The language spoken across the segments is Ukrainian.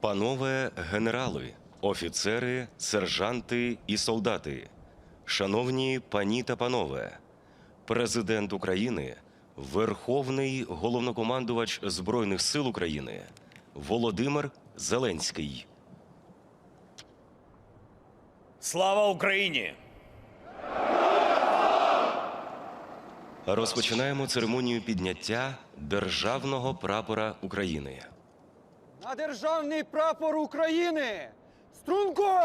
Панове генерали, офіцери, сержанти і солдати, шановні пані та панове, президент України, Верховний головнокомандувач Збройних сил України Володимир Зеленський. Слава Україні! Розпочинаємо церемонію підняття державного прапора України. На державний прапор України! Струнко!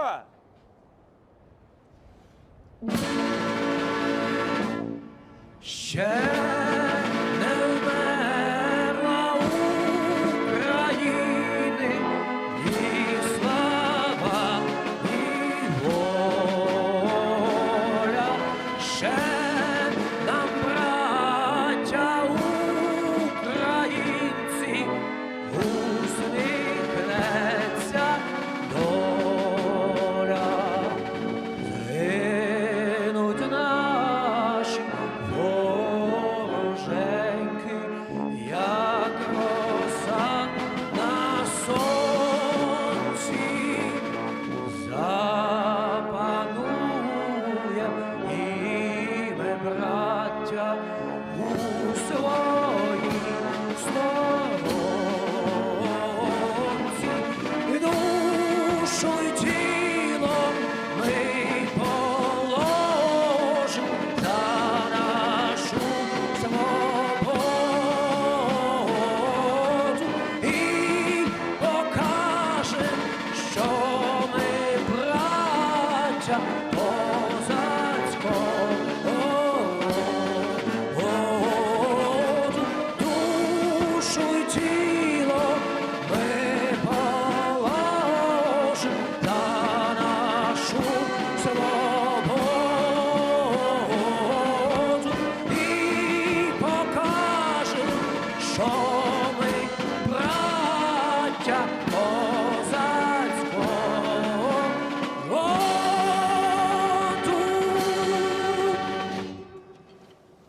Ще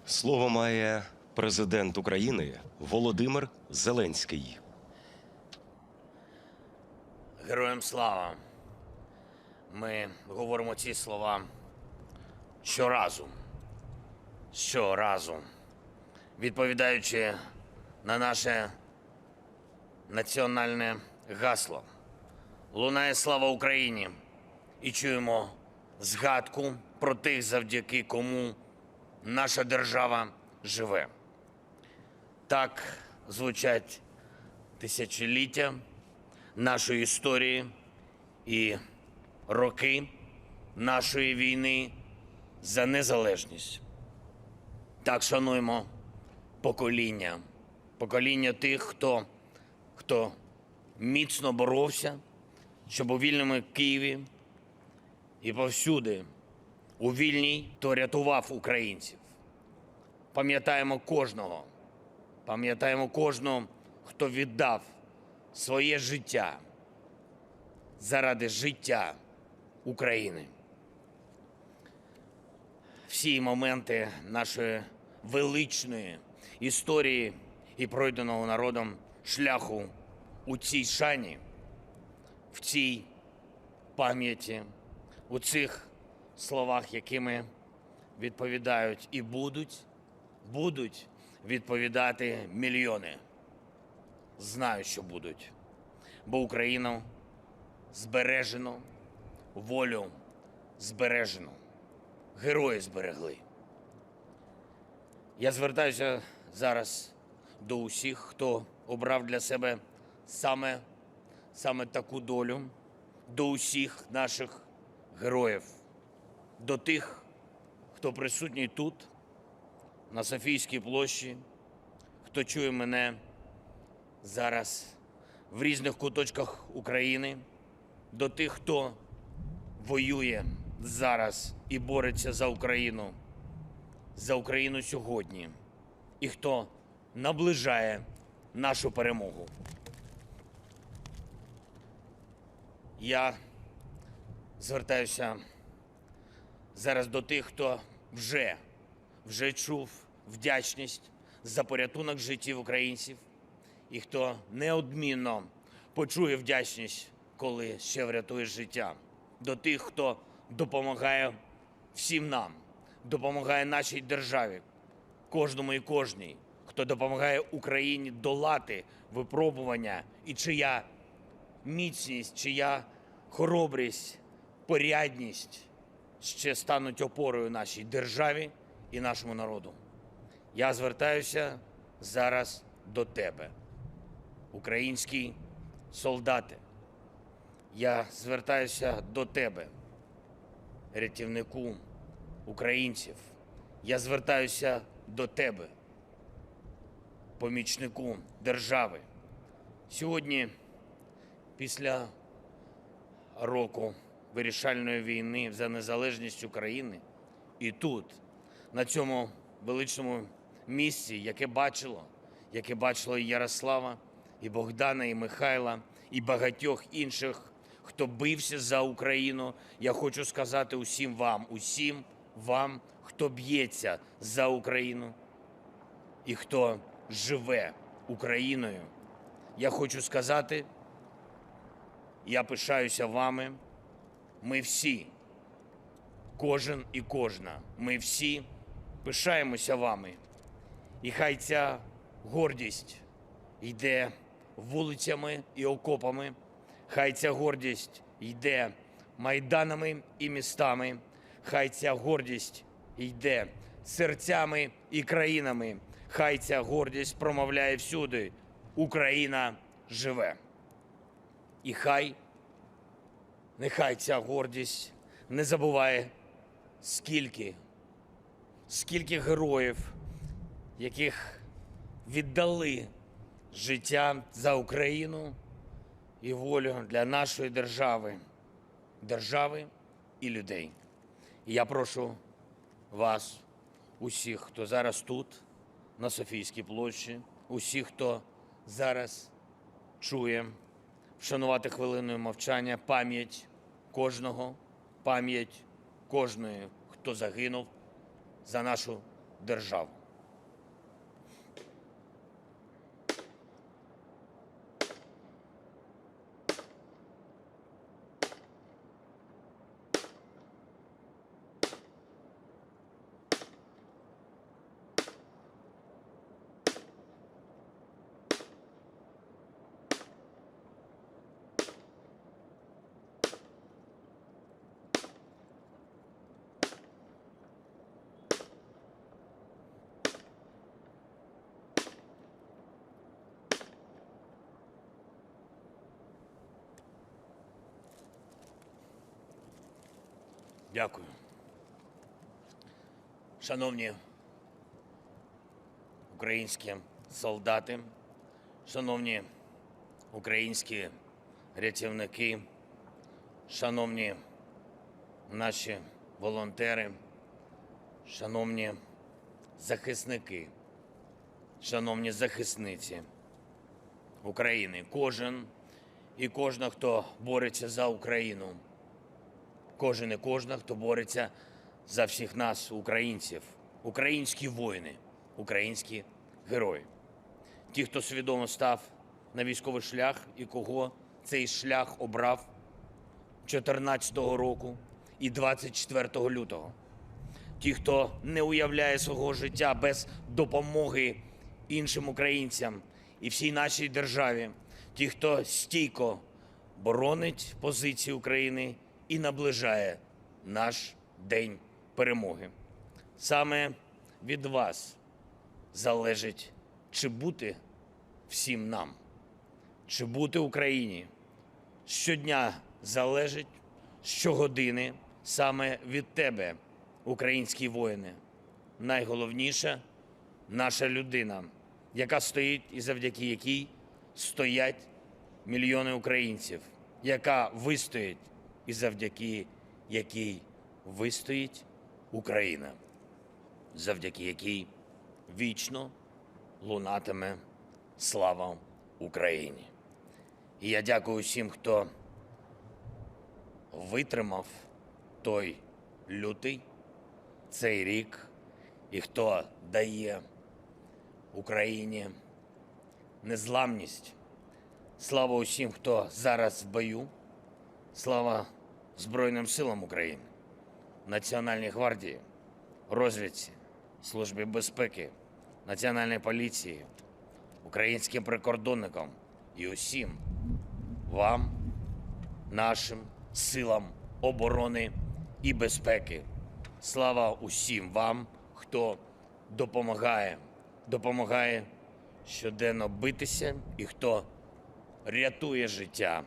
Слово має президент України Володимир Зеленський. Героям слава! Ми говоримо ці слова щоразу. Щоразу. Відповідаючи на наше національне гасло. Лунає слава Україні! І чуємо згадку про тих, завдяки кому наша держава живе. Так звучать тисячоліття нашої історії і роки нашої війни за незалежність. Так шануємо покоління, покоління тих, хто, хто міцно боровся, щоб у вільному Києві і повсюди у вільній, хто рятував українців. Пам'ятаємо кожного, пам'ятаємо кожного, хто віддав своє життя заради життя України. Всі моменти нашої величної історії і пройденого народом шляху у цій шані, в цій пам'яті, у цих словах, якими відповідають і будуть, будуть відповідати мільйони. Знаю, що будуть, бо Україну збережено, волю збережено, герої зберегли. Я звертаюся зараз до усіх, хто обрав для себе саме, саме таку долю, до усіх наших героїв, до тих, хто присутній тут, на Софійській площі, хто чує мене зараз в різних куточках України, до тих, хто воює зараз і бореться за Україну, за Україну сьогодні, і хто наближає нашу перемогу. Я звертаюся зараз до тих, хто вже, вже чув вдячність за порятунок життів українців і хто неодмінно почує вдячність, коли ще врятує життя. До тих, хто допомагає всім нам, допомагає нашій державі, кожному і кожній, хто допомагає Україні долати випробування і чия міцність, чия хоробрість, порядність ще стануть опорою нашій державі і нашому народу. Я звертаюся зараз до тебе, українські солдати. Я звертаюся до тебе, рятівнику українців. Я звертаюся до тебе, помічнику держави. Сьогодні, після року вирішальної війни за незалежність України, і тут, на цьому величному місці, яке бачило, яке бачило і Ярослава, і Богдана, і Михайла, і багатьох інших, хто бився за Україну. Я хочу сказати усім вам, усім вам, хто б'ється за Україну і хто живе Україною. Я хочу сказати, я пишаюся вами. Ми всі, кожен і кожна, ми всі пишаємося вами. І хай ця гордість йде вулицями і окопами, хай ця гордість йде майданами і містами, хай ця гордість йде серцями і країнами, хай ця гордість промовляє всюди. Україна живе. І хай, нехай ця гордість не забуває, скільки, скільки героїв, яких віддали життя за Україну і волю для нашої держави, держави і людей. І я прошу вас, усіх, хто зараз тут, на Софійській площі, усіх, хто зараз чує, вшанувати хвилиною мовчання пам'ять кожного, пам'ять кожної, хто загинув за нашу державу. Дякую. Шановні українські солдати, шановні українські рятівники, шановні наші волонтери, шановні захисники, шановні захисниці України, кожен і кожна, хто бореться за Україну кожен і кожна, хто бореться за всіх нас, українців, українські воїни, українські герої. Ті, хто свідомо став на військовий шлях і кого цей шлях обрав 14-го року і 24 лютого. Ті, хто не уявляє свого життя без допомоги іншим українцям і всій нашій державі, ті, хто стійко боронить позиції України і наближає наш день перемоги. Саме від вас залежить, чи бути всім нам, чи бути Україні. Щодня залежить щогодини саме від тебе, українські воїни. Найголовніше наша людина, яка стоїть і завдяки якій стоять мільйони українців, яка вистоїть і завдяки якій вистоїть Україна, завдяки якій вічно лунатиме слава Україні. І я дякую всім, хто витримав той лютий, цей рік, і хто дає Україні незламність, Слава усім, хто зараз в бою. Слава Збройним силам України, Національній гвардії, розвідці, Службі безпеки, Національній поліції, українським прикордонникам і усім вам, нашим силам оборони і безпеки. Слава усім вам, хто допомагає, допомагає щоденно битися і хто рятує життя.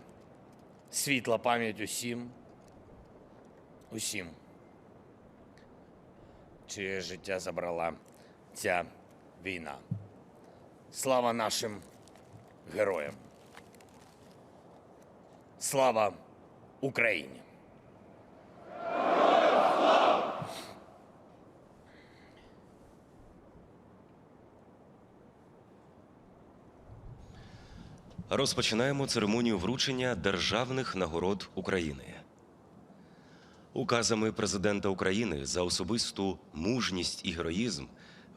Світла пам'ять усім, усім, чиє життя забрала ця війна. Слава нашим героям. Слава Україні! Розпочинаємо церемонію вручення державних нагород України. Указами президента України за особисту мужність і героїзм,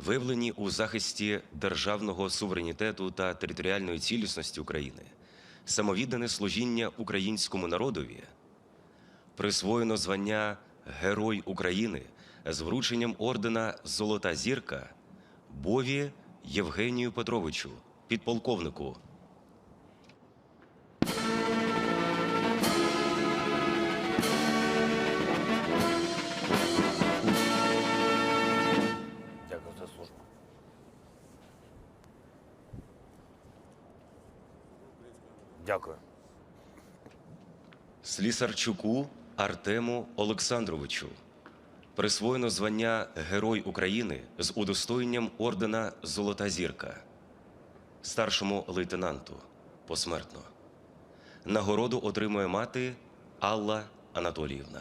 виявлені у захисті державного суверенітету та територіальної цілісності України, самовіддане служіння українському народові, присвоєно звання Герой України з врученням ордена Золота зірка Бові Євгенію Петровичу, підполковнику. Слісарчуку Артему Олександровичу присвоєно звання Герой України з удостоєнням ордена Золота зірка, старшому лейтенанту посмертно. Нагороду отримує мати Алла Анатоліївна.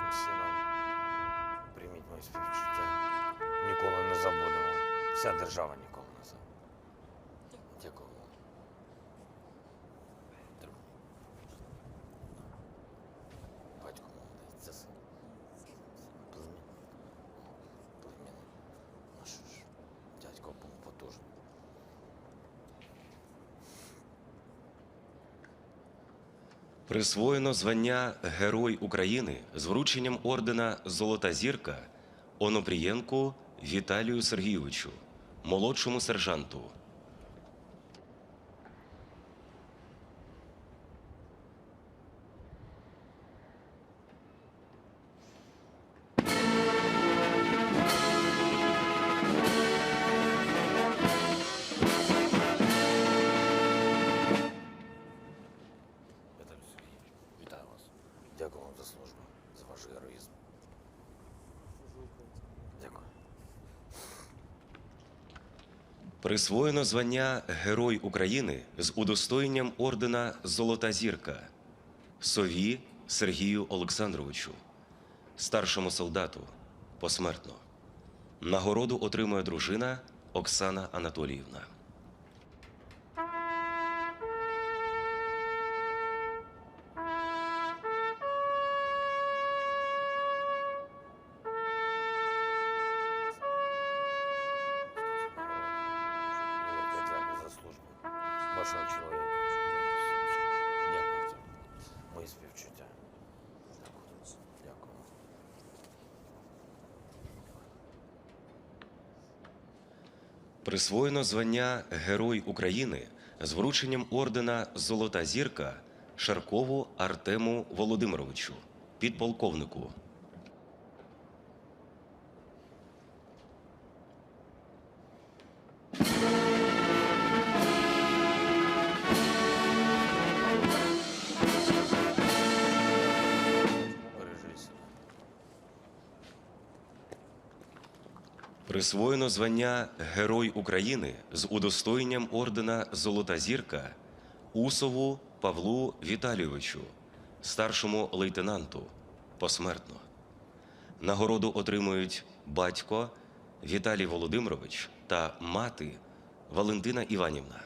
Вашим сином. Прийміть моє співчуття. Ніколи не забудемо. Вся держава ніколи Присвоєно звання Герой України з врученням ордена Золота зірка Онопрієнку Віталію Сергійовичу, молодшому сержанту. Присвоєно звання Герой України з удостоєнням ордена Золота зірка Сові Сергію Олександровичу, старшому солдату посмертно. Нагороду отримує дружина Оксана Анатоліївна. Співчуття. Дякую. Присвоєно звання Герой України з врученням ордена Золота зірка Шаркову Артему Володимировичу, підполковнику. Присвоєно звання Герой України з удостоєнням ордена Золота зірка Усову Павлу Віталійовичу, старшому лейтенанту, посмертно. Нагороду отримують батько Віталій Володимирович та мати Валентина Іванівна.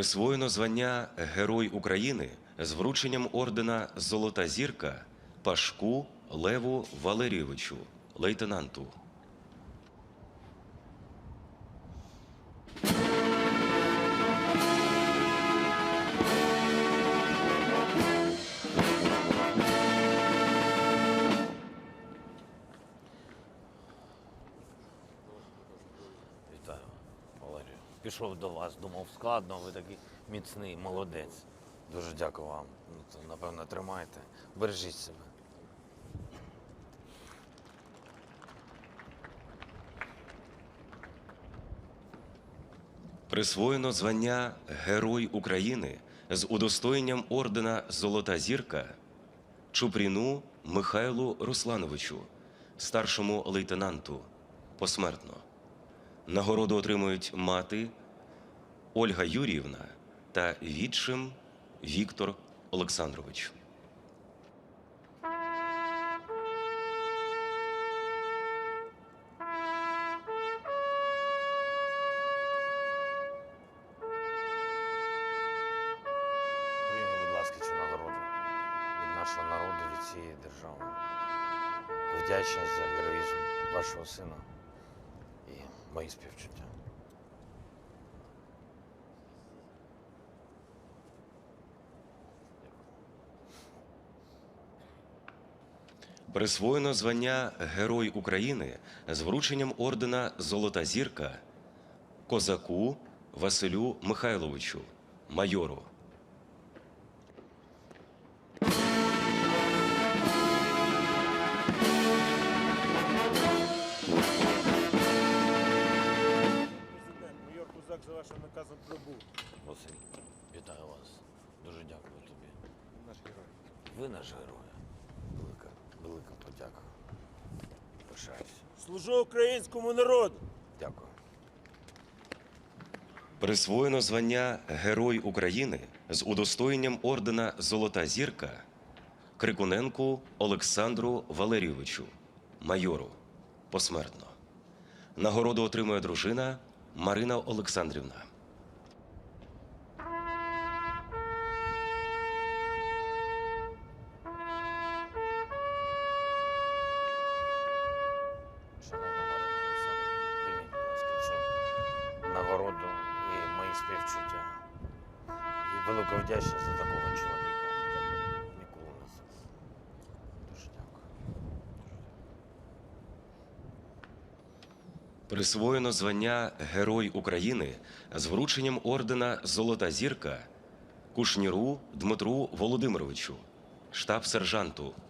Присвоєно звання Герой України з врученням ордена Золота зірка Пашку Леву Валерійовичу, лейтенанту. Пішов до вас, думав складно, ви такий міцний, молодець. Дуже дякую вам. Ну, напевно, тримайте. Бережіть себе. Присвоєно звання Герой України з удостоєнням ордена Золота зірка Чупріну Михайлу Руслановичу, старшому лейтенанту, посмертно. Нагороду отримують мати Ольга Юріївна та відчим Віктор Олександрович. Нашого народу, від цієї держави. Вдячність за героїзм вашого сина мої співчуття. Присвоєно звання Герой України з врученням ордена Золота зірка козаку Василю Михайловичу, майору. Наказом прибув. Василь, вітаю вас. Дуже дякую тобі. Наш герой. Ви наш герой. Велика, велика подяка. Пишаюся. Служу українському народу. Дякую. Присвоєно звання Герой України з удостоєнням ордена Золота зірка Крикуненку Олександру Валерійовичу, майору, посмертно. Нагороду отримує дружина Марина Олександрівна. Присвоєно звання Герой України з врученням ордена Золота зірка Кушніру Дмитру Володимировичу, штаб-сержанту. Дмитро,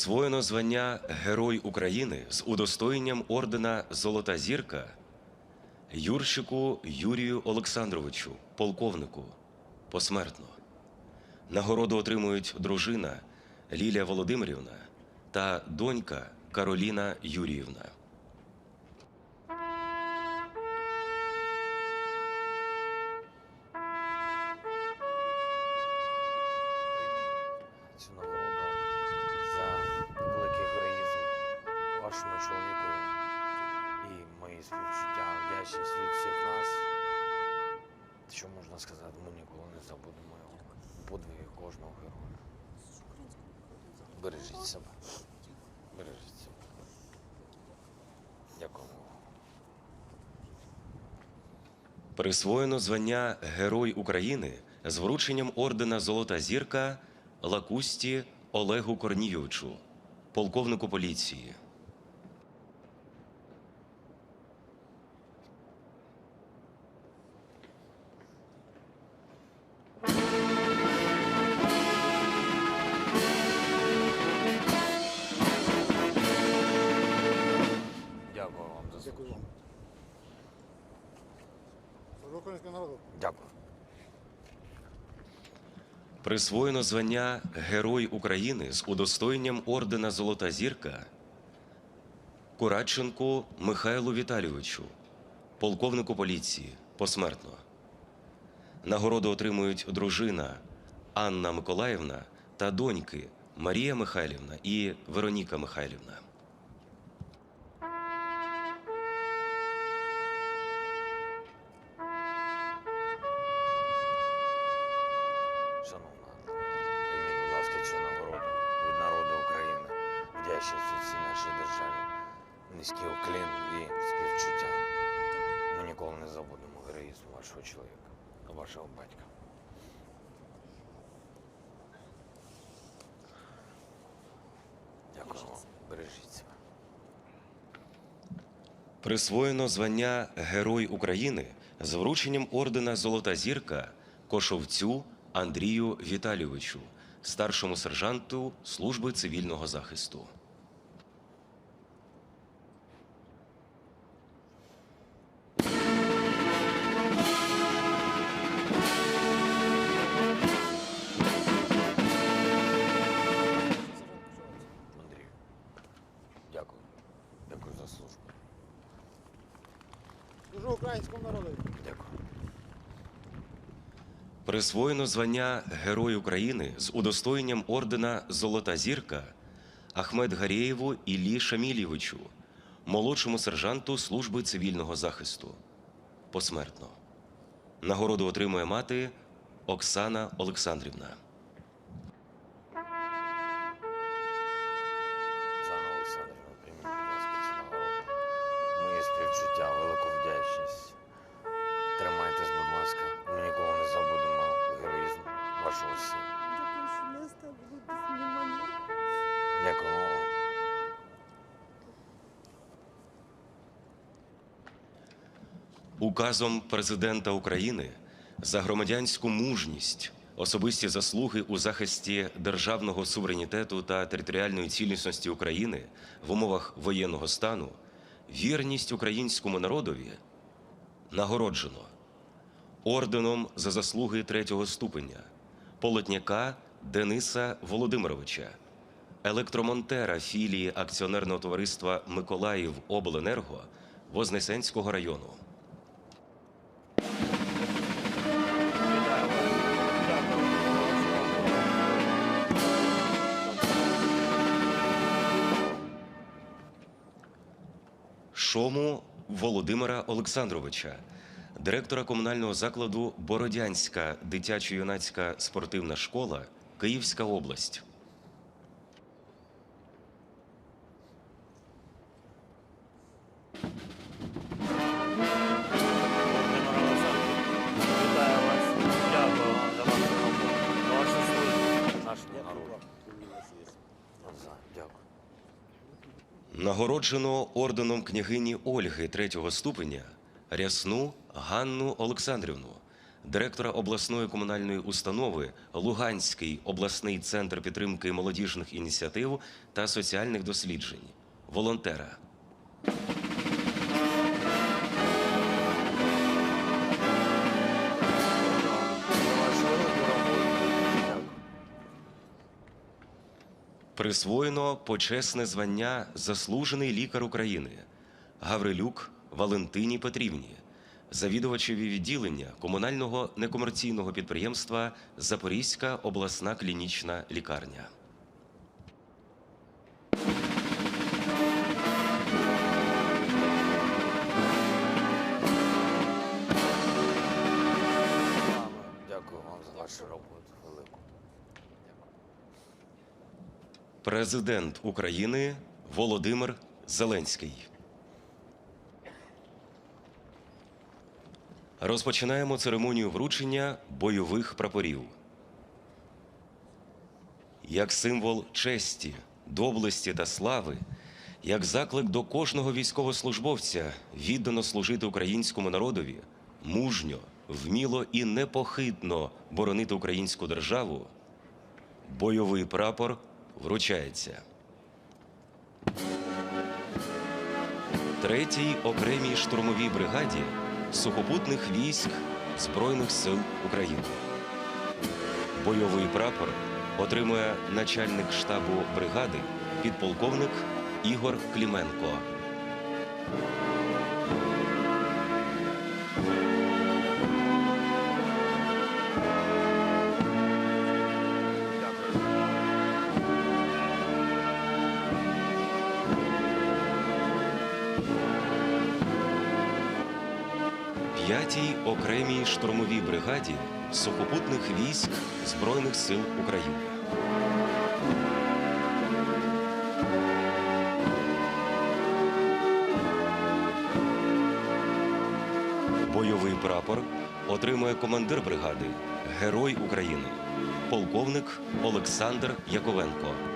Присвоєно звання Герой України з удостоєнням ордена Золота зірка Юрщику Юрію Олександровичу, полковнику, посмертно. Нагороду отримують дружина Лілія Володимирівна та донька Кароліна Юріївна. Забудемо його подвиги кожного героя. Бережіть себе. Бережіть себе. Дякуємо. Присвоєно звання Герой України з врученням ордена Золота зірка Лакусті Олегу Корнійовичу, полковнику поліції. Служу українському народу. Дякую. Присвоєно звання Герой України з удостоєнням ордена Золота зірка Курадченку Михайлу Віталійовичу, полковнику поліції, посмертно. Нагороду отримують дружина Анна Миколаївна та доньки Марія Михайлівна і Вероніка Михайлівна. Забудемо героїзм вашого чоловіка, вашого батька. Дякую вам. Бережіть себе. Присвоєно звання Герой України з врученням ордена Золота зірка Кошовцю Андрію Віталійовичу, старшому сержанту служби цивільного захисту. Присвоєно звання Герой України з удостоєнням ордена Золота зірка Ахмед Гарєєву Іллі Шамілєвичу, молодшому сержанту служби цивільного захисту. Посмертно. Нагороду отримує мати Оксана Олександрівна. Указом президента України за громадянську мужність, особисті заслуги у захисті державного суверенітету та територіальної цілісності України в умовах воєнного стану, вірність українському народові нагороджено орденом за заслуги третього ступеня Полотняка Дениса Володимировича, електромонтера філії акціонерного товариства Миколаїв Обленерго Вознесенського району. Шому Володимира Олександровича, директора комунального закладу Бородянська дитячо-юнацька спортивна школа, Київська область. Нагороджено орденом княгині Ольги третього ступеня Рясну Ганну Олександрівну, директора обласної комунальної установи Луганський обласний центр підтримки молодіжних ініціатив та соціальних досліджень, волонтера. Присвоєно почесне звання Заслужений лікар України Гаврилюк Валентині Петрівні, завідувачеві відділення комунального некомерційного підприємства Запорізька обласна клінічна лікарня. Президент України Володимир Зеленський. Розпочинаємо церемонію вручення бойових прапорів. Як символ честі, доблесті та слави, як заклик до кожного військовослужбовця віддано служити українському народові, мужньо, вміло і непохитно боронити українську державу, бойовий прапор вручається. Третій окремій штурмовій бригаді сухопутних військ Збройних сил України. Бойовий прапор отримує начальник штабу бригади підполковник Ігор Кліменко. П'ятій окремій штурмовій бригаді сухопутних військ Збройних сил України. Бойовий прапор отримує командир бригади Герой України, полковник Олександр Яковенко.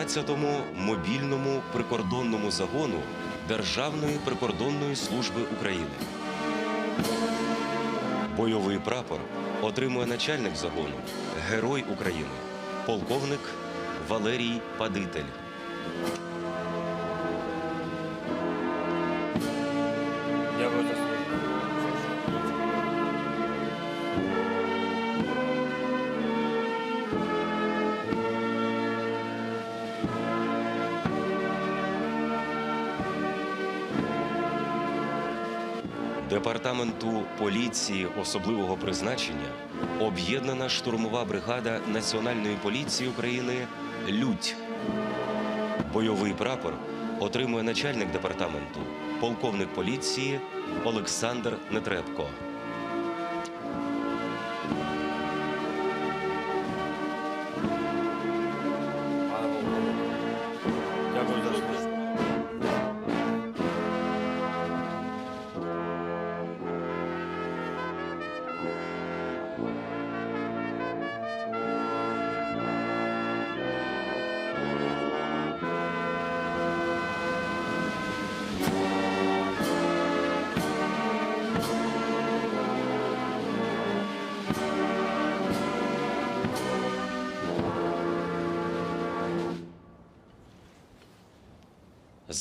15-му мобільному прикордонному загону Державної прикордонної служби України. Бойовий прапор отримує начальник загону Герой України, полковник Валерій Падитель. Департаменту поліції особливого призначення об'єднана штурмова бригада Національної поліції України Людь. Бойовий прапор отримує начальник департаменту, полковник поліції Олександр Нетребко.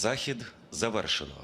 Захід завершено.